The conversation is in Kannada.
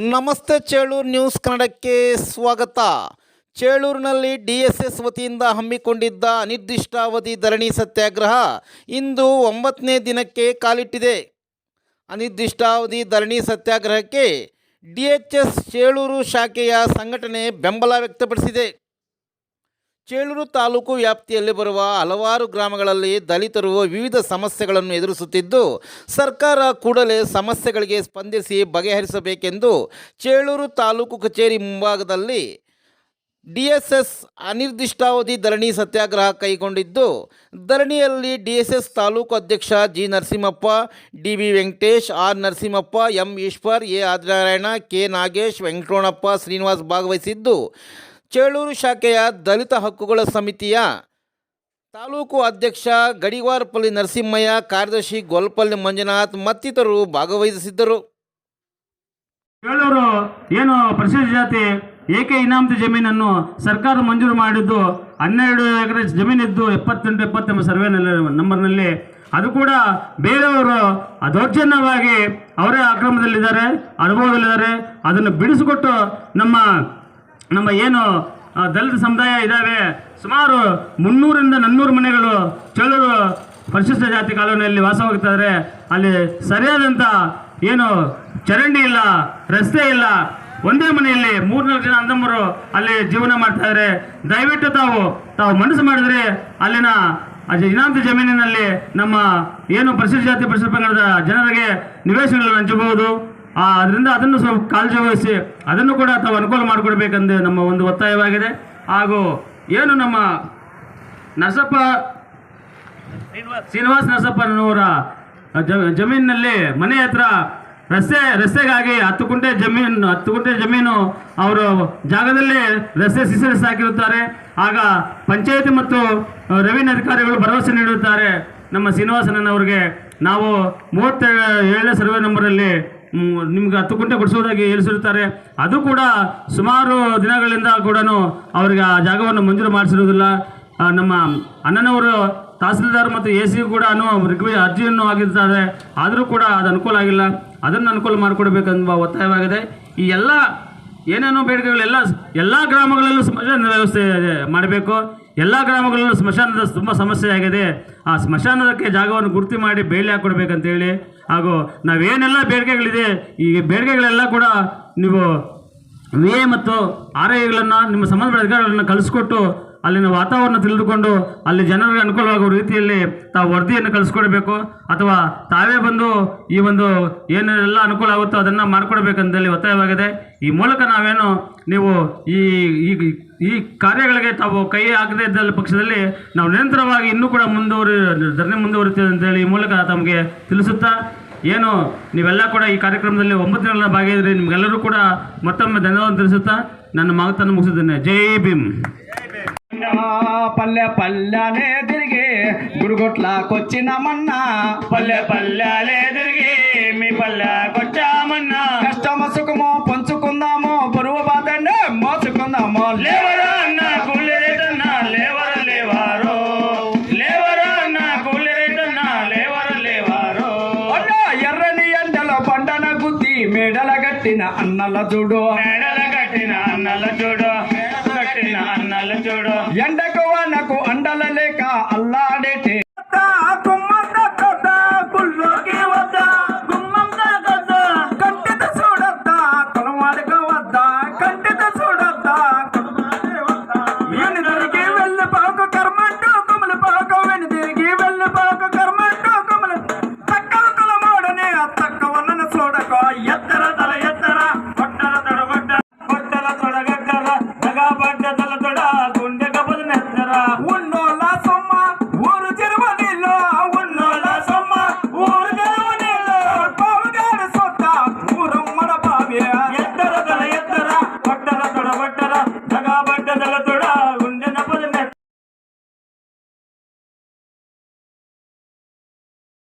ನಮಸ್ತೆ ಚೇಳೂರು ನ್ಯೂಸ್ ಕನ್ನಡಕ್ಕೆ ಸ್ವಾಗತ. ಚೇಳೂರಿನಲ್ಲಿ ಡಿ ಎಸ್ ಎಸ್ ವತಿಯಿಂದ ಹಮ್ಮಿಕೊಂಡಿದ್ದ ಅನಿರ್ದಿಷ್ಟಾವಧಿ ಧರಣಿ ಸತ್ಯಾಗ್ರಹ ಇಂದು ಒಂಬತ್ತನೇ ದಿನಕ್ಕೆ ಕಾಲಿಟ್ಟಿದೆ. ಅನಿರ್ದಿಷ್ಟಾವಧಿ ಧರಣಿ ಸತ್ಯಾಗ್ರಹಕ್ಕೆ ಡಿ ಎಚ್ ಎಸ್ ಚೇಳೂರು ಶಾಖೆಯ ಸಂಘಟನೆ ಬೆಂಬಲ ವ್ಯಕ್ತಪಡಿಸಿದೆ. ಚೇಳೂರು ತಾಲೂಕು ವ್ಯಾಪ್ತಿಯಲ್ಲಿ ಬರುವ ಹಲವಾರು ಗ್ರಾಮಗಳಲ್ಲಿ ದಲಿತರು ವಿವಿಧ ಸಮಸ್ಯೆಗಳನ್ನು ಎದುರಿಸುತ್ತಿದ್ದು, ಸರ್ಕಾರ ಕೂಡಲೇ ಸಮಸ್ಯೆಗಳಿಗೆ ಸ್ಪಂದಿಸಿ ಬಗೆಹರಿಸಬೇಕೆಂದು ಚೇಳೂರು ತಾಲೂಕು ಕಚೇರಿ ಮುಂಭಾಗದಲ್ಲಿ ಡಿ ಎಸ್ ಎಸ್ ಅನಿರ್ದಿಷ್ಟಾವಧಿ ಧರಣಿ ಸತ್ಯಾಗ್ರಹ ಕೈಗೊಂಡಿದ್ದು, ಧರಣಿಯಲ್ಲಿ ಡಿ ಎಸ್ ಎಸ್ ತಾಲೂಕು ಅಧ್ಯಕ್ಷ G Narasimhappa D B Venkatesh, R Narasimhappa, M Eshwar, A Adinarayana, K Nagesh Venkatonappa Srinivas ಭಾಗವಹಿಸಿದ್ದು ಚೇಳೂರು ಶಾಖೆಯ ದಲಿತ ಹಕ್ಕುಗಳ ಸಮಿತಿಯ ತಾಲೂಕು ಅಧ್ಯಕ್ಷ ಗಡಿವಾರಪಲ್ಲಿ ನರಸಿಂಹಯ್ಯ, ಕಾರ್ಯದರ್ಶಿ ಗೋಲ್ಪಲ್ಲಿ ಮಂಜುನಾಥ್ ಮತ್ತಿತರರು ಭಾಗವಹಿಸಿದ್ದರು. ಹೇಳೋರು ಏನು ಪರಿಶಿಷ್ಟ ಜಾತಿ ಏಕೆ ಇನಾಮತಿ ಜಮೀನನ್ನು ಸರ್ಕಾರ ಮಂಜೂರು ಮಾಡಿದ್ದು? ಹನ್ನೆರಡು ಎಕರೆ ಜಮೀನಿದ್ದು ಎಪ್ಪತ್ತೆಂಟು ಎಪ್ಪತ್ತೆಂಬ ಸರ್ವೆ ನಂಬರ್ನಲ್ಲಿ. ಅದು ಕೂಡ ಬೇರೆಯವರು ದೌರ್ಜನ್ಯವಾಗಿ ಅವರೇ ಅಕ್ರಮದಲ್ಲಿದ್ದಾರೆ ಅನುಭವದಲ್ಲಿದ್ದಾರೆ. ಅದನ್ನು ಬಿಡಿಸಿಕೊಟ್ಟು ನಮ್ಮ ನಮ್ಮ ಏನು ದಲಿತ ಸಮುದಾಯ ಇದ್ದಾವೆ, ಸುಮಾರು ಮುನ್ನೂರಿಂದ ನಾನ್ನೂರು ಮನೆಗಳು ಚಳ್ಳರು ಪರಿಶಿಷ್ಟ ಜಾತಿ ಕಾಲೋನಿಯಲ್ಲಿ ವಾಸವಾಗ್ತಾರೆ ಅಲ್ಲಿ ಸರಿಯಾದಂಥ ಏನು ಚರಂಡಿ ಇಲ್ಲ, ರಸ್ತೆ ಇಲ್ಲ. ಒಂದೇ ಮನೆಯಲ್ಲಿ ಮೂರ್ನಾಲ್ಕು ಜನ ಅಂದಮ್ಮರು ಅಲ್ಲಿ ಜೀವನ ಮಾಡ್ತಾ ಇದ್ದಾರೆ ದಯವಿಟ್ಟು ತಾವು ತಾವು ಮನಸ್ಸು ಮಾಡಿದ್ರೆ ಅಲ್ಲಿನ ಇನಾಂತ ಜಮೀನಿನಲ್ಲಿ ನಮ್ಮ ಏನು ಪರಿಶಿಷ್ಟ ಜಾತಿ, ಪರಿಶಿಷ್ಟ ಪಂಗಡದ ಜನರಿಗೆ ನಿವೇಶನಗಳನ್ನು ಹಂಚಬಹುದು. ಅದರಿಂದ ಅದನ್ನು ಸ್ವಲ್ಪ ಕಾಳಜಿ ವಹಿಸಿ, ಅದನ್ನು ಕೂಡ ತಾವು ಅನುಕೂಲ ಮಾಡಿಕೊಡ್ಬೇಕೆಂದು ನಮ್ಮ ಒಂದು ಒತ್ತಾಯವಾಗಿದೆ. ಹಾಗೂ ಏನು ನಮ್ಮ ನರಸಪ್ಪ ಶ್ರೀನಿವಾಸ ನರಸಪ್ಪನವರ ಜಮೀನಿನಲ್ಲಿ ಮನೆ ಹತ್ರ ರಸ್ತೆ, ರಸ್ತೆಗಾಗಿ ಹತ್ತು ಕುಂಟೆ ಜಮೀನು, ಹತ್ತು ಕುಂಟೆ ಜಮೀನು ಅವರು ಜಾಗದಲ್ಲಿ ರಸ್ತೆ ಸಿಸರಿಸಿ ಹಾಕಿರುತ್ತಾರೆ. ಆಗ ಪಂಚಾಯತಿ ಮತ್ತು ರವೀನ್ ಅಧಿಕಾರಿಗಳು ಭರವಸೆ ನೀಡುತ್ತಾರೆ. ನಮ್ಮ ಶ್ರೀನಿವಾಸನವ್ರಿಗೆ ನಾವು ಮೂವತ್ತ ಏಳನೇ ಸರ್ವೆ ನಂಬರಲ್ಲಿ ನಿಮ್ಗೆ ಹತ್ತು ಕುಂಟೆ ಕೊಡಿಸುವುದಾಗಿ ಹೇಳಿಸಿರುತ್ತಾರೆ ಅದು ಕೂಡ ಸುಮಾರು ದಿನಗಳಿಂದ ಕೂಡ ಅವ್ರಿಗೆ ಆ ಜಾಗವನ್ನು ಮಂಜೂರು ಮಾಡಿಸಿರುವುದಿಲ್ಲ. ನಮ್ಮ ಅಣ್ಣನವರು ತಹಸೀಲ್ದಾರ್ ಮತ್ತು ಎ ಸಿ ಕೂಡ ರಿಕ್ವೆ ಅರ್ಜಿಯನ್ನು ಆಗಿರ್ತಾರೆ ಆದರೂ ಕೂಡ ಅದು ಅನುಕೂಲ ಆಗಿಲ್ಲ. ಅದನ್ನು ಅನುಕೂಲ ಮಾಡಿಕೊಡ್ಬೇಕೆಂಬ ಒತ್ತಾಯವಾಗಿದೆ. ಈ ಎಲ್ಲ ಏನೇನೋ ಬೇಡಿಕೆಗಳೆಲ್ಲ ಎಲ್ಲ ಗ್ರಾಮಗಳಲ್ಲೂ ಸ್ಮಶಾನ ವ್ಯವಸ್ಥೆ ಮಾಡಬೇಕು. ಎಲ್ಲ ಗ್ರಾಮಗಳಲ್ಲೂ ಸ್ಮಶಾನದ ತುಂಬ ಸಮಸ್ಯೆ ಆಗಿದೆ. ಆ ಸ್ಮಶಾನದಕ್ಕೆ ಜಾಗವನ್ನು ಗುರುತಿ ಮಾಡಿ ಬೇಲಿ ಹಾಕ್ಕೊಡ್ಬೇಕಂತೇಳಿ ಹಾಗೂ ನಾವೇನೆಲ್ಲ ಬೇಡಿಕೆಗಳಿದೆ, ಈ ಬೇಡಿಕೆಗಳೆಲ್ಲ ಕೂಡ ನೀವು ವಿ ಎ ಮತ್ತು ಆರ್ ನಿಮ್ಮ ಸಂಬಂಧಪಟ್ಟ ಅಧಿಕಾರಿಗಳನ್ನು ಕಳಿಸ್ಕೊಟ್ಟು ಅಲ್ಲಿನ ವಾತಾವರಣ ತಿಳಿದುಕೊಂಡು ಅಲ್ಲಿ ಜನರಿಗೆ ಅನುಕೂಲವಾಗುವ ರೀತಿಯಲ್ಲಿ ತಾವು ವರದಿಯನ್ನು ಕಳಿಸ್ಕೊಡ್ಬೇಕು ಅಥವಾ ತಾವೇ ಬಂದು ಈ ಒಂದು ಏನೆಲ್ಲ ಅನುಕೂಲ ಆಗುತ್ತೋ ಅದನ್ನು ಮಾಡಿಕೊಡ್ಬೇಕಂತೇಳಿ ಒತ್ತಾಯವಾಗಿದೆ. ಈ ಮೂಲಕ ನಾವೇನು ನೀವು ಈ ಈ ಕಾರ್ಯಗಳಿಗೆ ತಾವು ಕೈ ಹಾಕದೇ ಇದ್ದ ಪಕ್ಷದಲ್ಲಿ ನಾವು ನಿರಂತರವಾಗಿ ಇನ್ನೂ ಕೂಡ ಮುಂದುವರಿ, ಧರಣಿ ಮುಂದುವರಿತೇವೆ ಅಂತೇಳಿ ಈ ಮೂಲಕ ತಮಗೆ ತಿಳಿಸುತ್ತಾ ಏನು ನೀವೆಲ್ಲ ಕೂಡ ಈ ಕಾರ್ಯಕ್ರಮದಲ್ಲಿ ಒಂಬತ್ತು ದಿನಗಳ ಭಾಗಿಯಾದರೆ, ನಿಮಗೆಲ್ಲರೂ ಕೂಡ ಮತ್ತೊಮ್ಮೆ ಧನ್ಯವಾದ ತಿಳಿಸುತ್ತಾ ನನ್ನ ಮಾತನ್ನು ಮುಗಿಸಿದ್ದೇನೆ. ಜೈ ಭೀಮ್. పల్లె పల్లెనే తిరిగి గురుగొట్ల కొచ్చిన మన్న పల్లె పల్లెలే తిరిగి మీ పల్లె కొచ్చామన్నా కష్టమ సుఖమో పంచుకుందాము బరువు బాధండి మోసుకుందాము. లేవరా అన్న కూలి రేటన్న లేవర లేవారో. లేవరా అన్న కూలి రేటన్న లేవర లేవారో. అన్న ఎర్రని ఎండల పండన గుద్ది మేడల గట్టిన అన్నల చూడు న్యాయ ఎండకు వానకు అండలలేక అల్లాడేటే ఎత్తర తల ఎత్తర